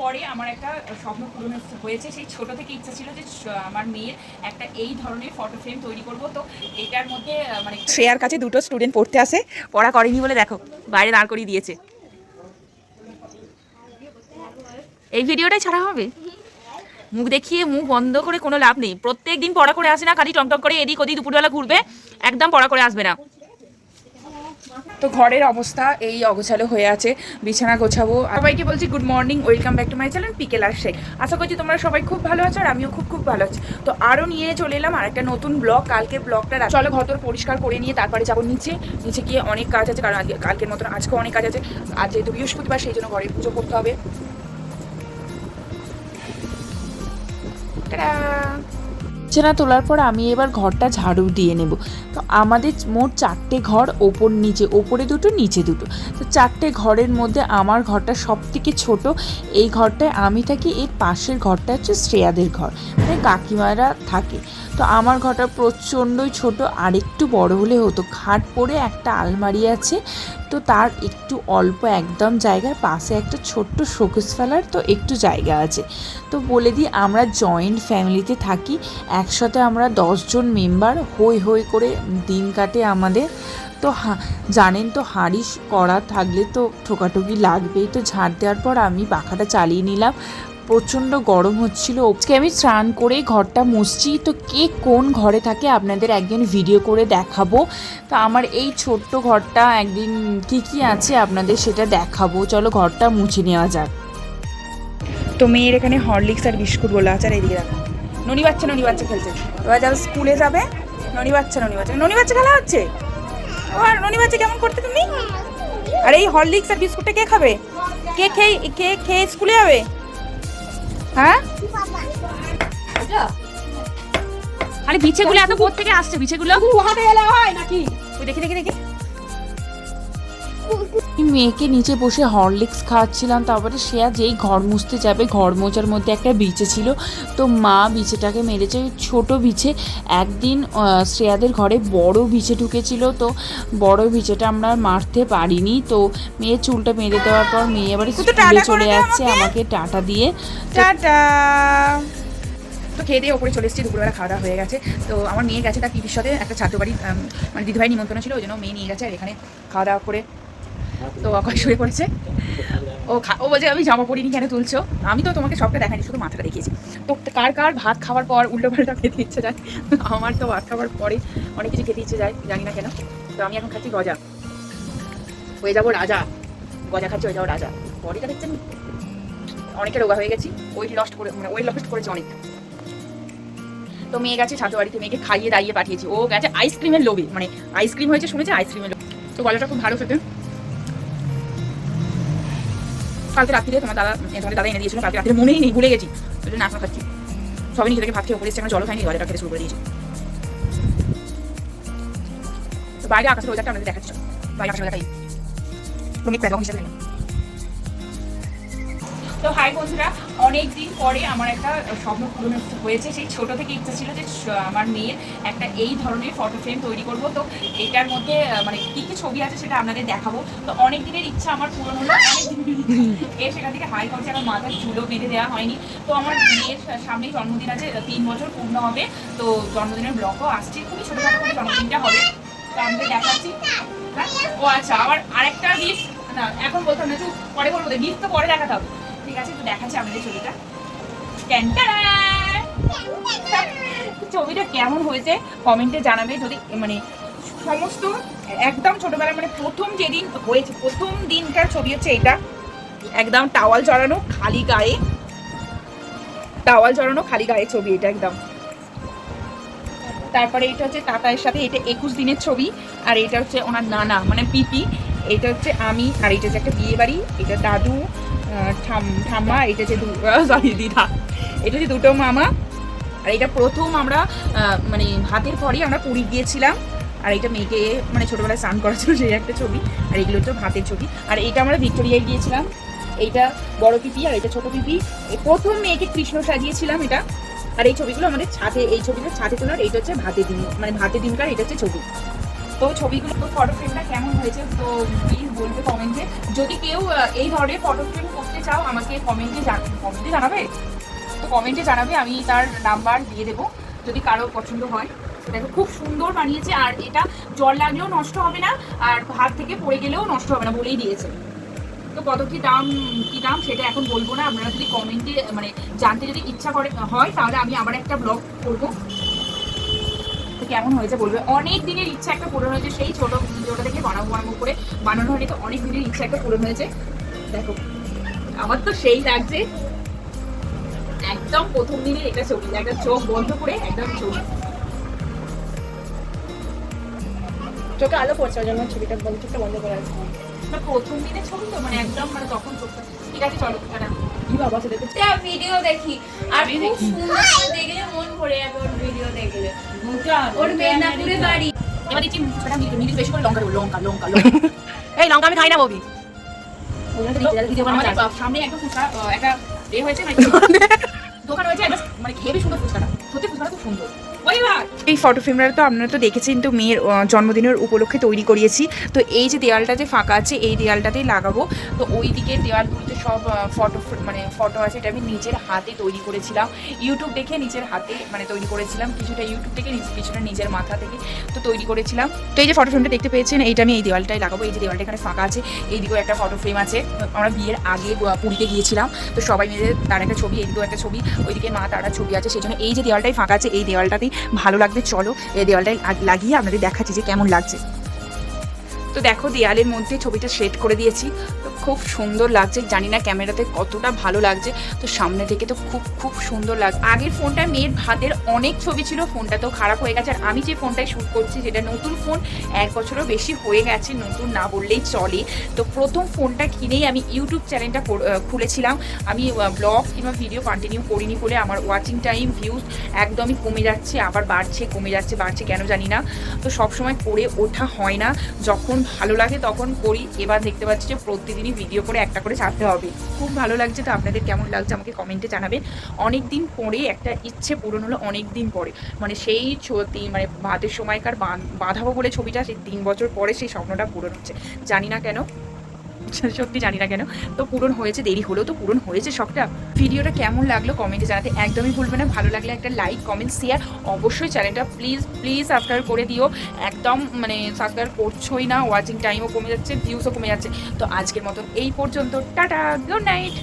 পরে আমার একটা স্বপ্ন পূরণ হয়েছে। সেই ছোট থেকে ইচ্ছা ছিল যে আমার মেয়ের একটা এই ধরনের ফটো ফ্রেম তৈরি করব। তো এটার মধ্যে মানে শ্রেয়ার কাছে দুটো স্টুডেন্ট পড়তে আসে, পড়া করেনি বলে দেখো, বাইরে দাঁড় করিয়ে দিয়েছে। এই ভিডিওটাই ছাড়া হবে? মুখ দেখিয়ে মুখ বন্ধ করে কোনো লাভ নেই। প্রত্যেক দিন পড়া করে আসে না, খালি টংটং করে এদিক ওদিক দুপুরবেলা ঘুরবে, একদম পড়া করে আসবে না। তো ঘরের অবস্থা এই অগোছালো হয়ে আছে, বিছানা গোছাবো। সবাইকে বলছি good morning welcome back to my channel pickle আর শেখ আশা করছি তোমরা সবাই খুব ভালো আছো আর আমিও খুব খুব ভালো আছি। তো আরও নিয়ে চলে এলাম আর একটা নতুন ব্লগ কালকে ব্লগটা চলো ঘর পরিষ্কার করে নিয়ে তারপরে যাব নিচে। নিচে গিয়ে অনেক কাজ আছে, কারণ আজকে- কালকের মতন আজকেও অনেক কাজ আছে। আজ যেহেতু বৃহস্পতিবার, সেই জন্য ঘরে পুজো করতে হবে। বিছানা তোলার পর আমি এবার ঘরটা ঝাড়ু দিয়ে নেব। তো আমাদের মোট চারটে ঘর, ওপর নিচে, ওপরে দুটো, নিচে দুটো। তো চারটে ঘরের মধ্যে আমার ঘরটা সব থেকে ছোটো। এই ঘরটায় আমি থাকি, এর পাশের ঘরটা হচ্ছে শ্রেয়াদের ঘর। মানে কাকিমারা থাকে। তো আমার ঘরটা প্রচণ্ডই ছোট আর একটু বড় হলে হতো। খাট পরে একটা আলমারি আছে। তো তার একটু অল্প একদম জায়গার পাশে একটা ছোট্ট শোকেস ফেলার তো একটু জায়গা আছে। তো বলে দিই, আমরা জয়েন্ট ফ্যামিলিতে থাকি, একসাথে আমরা দশজন মেম্বার হই হই করে দিন কাটে আমাদের। তো হা- জানেন তো হাঁড়ি করা থাকলে তো ঠোকাঠুকি লাগবেই। তো ঝাড় দেওয়ার পর আমি পাখাটা চালিয়ে নিলাম। প্রচণ্ড গরম হচ্ছিল। আজকে আমি স্নান করে ঘরটা মুছছি। তো কে কোন ঘরে থাকে আপনাদের একদিন ভিডিও করে দেখাবো। তো আমার এই ছোট্ট ঘরটা একদিন কি কি আছে আপনাদের সেটা দেখাবো। চলো ঘরটা মুছে নেওয়া যাক। তো মেয়ের এখানে হরলিক্স আর বিস্কুট বলে আছে আর এদিকে দেখো। ননি বাচ্চা ননি বাচ্চা খেলছে। এবার যাবে স্কুলে যাবে। ননি বাচ্চা ননি বাচ্চা। ননি বাচ্চা খেলা হচ্ছে? ও আর ননি বাচ্চা কেমন করতে তুমি? আর এই হরলিক্স আর বিস্কুটটা কে খাবে? কে খেয়ে কে খেয়ে স্কুলে যাবে? হ্যাঁ? খালি বিছেগুলো এত কোথ থেকে আসছে বিছেগুলো? হয় নাকি? দেখি দেখি দেখি। মেয়েকে নিচে বসে হরলিক্স খাওয়াচ্ছিলাম তারপরে শ্রেয়া যেই ঘর মুছতে যাবে। ঘর মোচার মধ্যে একটা বিছে ছিল। তো মা বিছেটাকে মেরেছে ছোট বিছে একদিন শ্রেয়াদের ঘরে বড় বিছে ঢুকেছিল তো বড় বিছেটা আমরা মারতে পারিনি। তো মেয়ের চুলটা মেরে দেওয়ার পর মেয়ে তুই স্কুলে চলে যাচ্ছে আমাকে। টাটা দিয়ে। টাটা। তো খেয়ে দিয়ে ওপরে চলে এসেছি দুপুরবেলা খাওয়া দাওয়া হয়ে গেছে। তো আমার মেয়ে গেছে তার পিপির সাথে একটা ছাত্র বাড়ি মানে দিদিভাই নিমন্ত্রণ ছিল ওই জন্য মেয়ে নিয়ে গেছে আর এখানে খাওয়া দাওয়া করে তো অকয় শুয়ে পড়েছে। ও ও বলছে, আমি জামা পরিনি কেন তুলছো? আমি তো তোমাকে সবটা দেখাইনি, শুধু মাথাটা দেখিয়েছি। তো কার কার ভাত খাওয়ার পর উল্টো পাল্টা খেতে ইচ্ছে যায়? আমার তো ভাত খাওয়ার পরে অনেক কিছু খেতে ইচ্ছে যায়, জানি না কেন। তো আমি এখন খাচ্ছি গজা। হয়ে যাব রাজা। গজা খাচ্ছি, হয়ে যাব রাজা। বডিটা দেখছেন? অনেকটা রোগা হয়ে গেছি। ওয়েট লস্ট করে মানে ওয়েট লস্ট করেছে অনেক তো মেয়ে গেছে ছাত্র বাড়িতে, মেয়েকে খাইয়ে দাইয়ে পাঠিয়েছি। ও গেছে আইসক্রিমের লোভে। মানে আইসক্রিম হয়েছে শুনেছে? আইসক্রিমের লোভে। তো গলাটা খুব ভালো খেতে। কালকে রাত্রিতে তোমার দাদা তোমাদের দাদা এনে দিয়েছিল, কালকে রাত্রে মনেই নেই, ভুলে গেছি। ওই জন্য এখন খাচ্ছি। সবাই নিজে থেকে ভাত খেয়ে উপরে এসেছে জল খাইনি গলাটা খেতে শুরু করে দিয়েছি। বাইরে আকাশের ওয়েদারটা আমাদের দেখাচ্ছি বাইরে আকাশের ওয়েদারটাই তুমি প্যাদম হিসেবে। তো হাই বন্ধুরা অনেক দিন পরে আমার একটা স্বপ্ন পূরণ হয়েছে। সেই ছোট থেকে ইচ্ছা ছিল যে আমার মেয়ের একটা এই ধরনের ফটো ফ্রেম তৈরি করব। তো এটার মধ্যে মানে কী কী ছবি আছে সেটা আপনাদের দেখাবো। তো অনেক দিনের ইচ্ছা আমার পূরণ হলো। এর সেখান থেকে হাই করছে, আমার মাথার চুলো বেঁধে দেওয়া হয়নি। তো আমার মেয়ের সামনেই জন্মদিন আছে, তিন বছর পূর্ণ হবে। তো জন্মদিনের ব্লগও আসছে, খুবই ছোটোখাটো করে জন্মদিনটা হবে। তো আমাদের দেখাচ্ছি। হ্যাঁ? ও আচ্ছা আমার আরেকটা গিফট না, এখন বলতাম না পরে বলব গিফট তো পরে দেখাতে হবে। ঠিক আছে আমাদের ছবিটা। ছবিটা কেমন হয়েছে কমেন্টে জানাবে, যদি মানে সমস্ত, একদম ছোটবেলা মানে প্রথম যেদিন হয়েছে, প্রথম দিনকার ছবি হচ্ছে এটা। একদম টাওয়াল চড়ানো, খালি গায়ে। টাওয়াল চড়ানো, খালি গায়ে ছবি এটা একদম। তারপরে এটা হচ্ছে তাতায়ের সাথে, এটা একুশ দিনের ছবি, আর এটা হচ্ছে ওনার নানা মানে পিপি। এটা হচ্ছে আমি, আর এটা হচ্ছে একটা বিয়ে বাড়ি এটা দাদু ঠাম্মা, এটা হচ্ছে সরি দিদা। এটা হচ্ছে দুটো মামা, আর এটা প্রথম আমরা মানে হাতের পরেই আমরা পুরী গিয়েছিলাম। আর এটা মেয়েকে মানে ছোটোবেলায় স্নান করা ছিল সেই একটা ছবি, আর এগুলো হচ্ছে ভাতের ছবি। আর এটা আমরা ভিক্টোরিয়ায় গিয়েছিলাম। এইটা বড় পিপি আর এটা ছোট পিপি। প্রথম মেয়েকে কৃষ্ণ সাজিয়েছিলাম এটা। আর এই ছবিগুলো আমাদের ছাদে, এই ছবিটা ছাদে তোলার, এইটা হচ্ছে ভাতে দিন মানে ভাতের দিনকার এটা হচ্ছে ছবি। তো ছবিগুলো, তো ফটো ফ্রেমটা কেমন হয়েছে? তো প্লিজ বলবে কমেন্টে যদি কেউ এই ধরনের ফটো ফ্রেম করতে চাও, আমাকে কমেন্টে কমেন্টে জানাবে? তো কমেন্টে জানাবে, আমি তার নাম্বার দিয়ে দেবো, যদি কারও পছন্দ হয়। দেখো, খুব সুন্দর বানিয়েছে, আর এটা জল লাগলেও নষ্ট হবে না, আর হাত থেকে পড়ে গেলেও নষ্ট হবে না বলেই দিয়েছে। তো কত কী দাম কী দাম সেটা এখন বলব না, আপনারা যদি কমেন্টে মানে জানতে যদি ইচ্ছা করে, হয়, তাহলে আমি আবার একটা ব্লগ করব। কেমন হয়েছে বলবে? অনেক দিনের ইচ্ছা একটা পূরণ হয়েছে সেই ছোট ভিডিওটা থেকে বানাবো বানাবো করে বানানো হয়নি তো অনেক দিনের ইচ্ছা একটা পূরণ হয়েছে। দেখো আমার তো সেই লাগছে। একদম প্রথম দিনের এটা ছবি একটা চোখ বন্ধ করে একদম ছবি। চোখে আলো পড়ছে জন্য ছবিটা বন্ধ চোখটা বন্ধ করে আছে না, প্রথম দিনের ছবি তো মানে একদম মানে তখন চোখটা ঠিক আছে চলো টাটা। ভিডিও দেখি আর খুব সুন্দর দেখলে মন ভরে যাবে ভিডিও দেখলে। ওর মেদিনীপুরে বাড়ি। এবার দিচ্ছি সেটা মিনিট বেশি করে লঙ্কা দেবো লঙ্কা লঙ্কা লঙ্কা। এই লঙ্কা আমি খাই না ববি ওই জন্য তো দিতে যাচ্ছে, দিতে পারব না? আমাদের চাল। সামনে একটা ফুচকা একটা এ হয়েছে দোকান হয়েছে একটা মানে হেবি সুন্দর ফুচকাটা। সত্যি ফুচকাটা খুব সুন্দর। এই ফটো ফ্রেমটা তো আপনারা তো দেখেছেন তো মেয়ের জন্মদিনের উপলক্ষে তৈরি করিয়েছি। তো এই যে দেওয়ালটা যে ফাঁকা আছে এই দেওয়ালটাতেই লাগাবো। তো ওই দিকে দেওয়ালগুলোতে সব ফটো মানে ফটো আছে, এটা আমি নিজের হাতে তৈরি করেছিলাম। ইউটিউব দেখে নিজের হাতে মানে তৈরি করেছিলাম। কিছুটা ইউটিউব থেকে কিছুটা নিজের মাথা থেকে তো তৈরি করেছিলাম। তো এই যে ফটো ফ্রেমটা দেখতে পেয়েছেন, এইটা আমি এই দেওয়ালটাই লাগাবো। এই যে দেওয়ালটা এখানে ফাঁকা আছে এইদিকেও একটা ফটো ফ্রেম আছে। আমরা বিয়ের আগে পুরীতে গিয়েছিলাম। তো সবাই মিলে তার একটা ছবি এইদিকেও একটা ছবি, ওইদিকে মা তারা ছবি আছে। সেই জন্য এই যে দেওয়ালটাই ফাঁকা আছে, এই দেওয়ালটাতেই ভালো লাগবে, চলো। এই দেওয়ালটাই লাগিয়ে আপনাদের দেখাচ্ছি যে কেমন লাগছে। তো দেখো দেয়ালের মধ্যে ছবিটা সেট করে দিয়েছি। খুব সুন্দর লাগছে। জানি না ক্যামেরাতে কতটা ভালো লাগছে। তো সামনে থেকে তো খুব খুব সুন্দর লাগছে আগের ফোনটা মেয়ের হাতের অনেক ছবি ছিল ফোনটা তো খারাপ হয়ে গেছে। আর আমি যে ফোনটায় শ্যুট করছি যেটা নতুন ফোন এক বছরও বেশি হয়ে গেছে, নতুন না বললেই চলে। তো প্রথম ফোনটা কিনেই আমি ইউটিউব চ্যানেলটা খুলেছিলাম। আমি ব্লগ কিংবা ভিডিও কন্টিনিউ করিনি বলে আমার ওয়াচিং টাইম ভিউজ একদমই কমে যাচ্ছে, আবার বাড়ছে, কমে যাচ্ছে, বাড়ছে কেন জানি না। তো সবসময় করে ওঠা হয় না। যখন ভালো লাগে তখন করি। এবার দেখতে পাচ্ছি যে প্রতিদিনই ভিডিও করে একটা করে ছাড়তে হবে। খুব ভালো লাগছে তো আপনাদের কেমন লাগছে আমাকে কমেন্টে জানাবেন। অনেক দিন পরে একটা ইচ্ছে পূরণ হলো অনেক দিন পরে। মানে সেই মানে ভাতের সময়কার বাঁধাবো বলে ছবিটা সেই তিন বছর পরে সেই স্বপ্নটা পূরণ হচ্ছে। জানি না কেন সত্যি জানি না কেন। তো পূরণ হয়েছে, দেরি হলেও তো পূরণ হয়েছে শখটা ভিডিওটা কেমন লাগল কমেন্টে জানাতে একদমই ভুলবে না। ভালো লাগলে একটা লাইক কমেন্ট শেয়ার অবশ্যই চ্যানেলটা প্লিজ প্লিজ সাবস্ক্রাইব করে দিও। একদম মানে সাবস্ক্রাইব করছোই না। ওয়াচিং টাইমও কমে যাচ্ছে ভিউসও কমে যাচ্ছে। তো আজকের মতন এই পর্যন্ত। Tata good night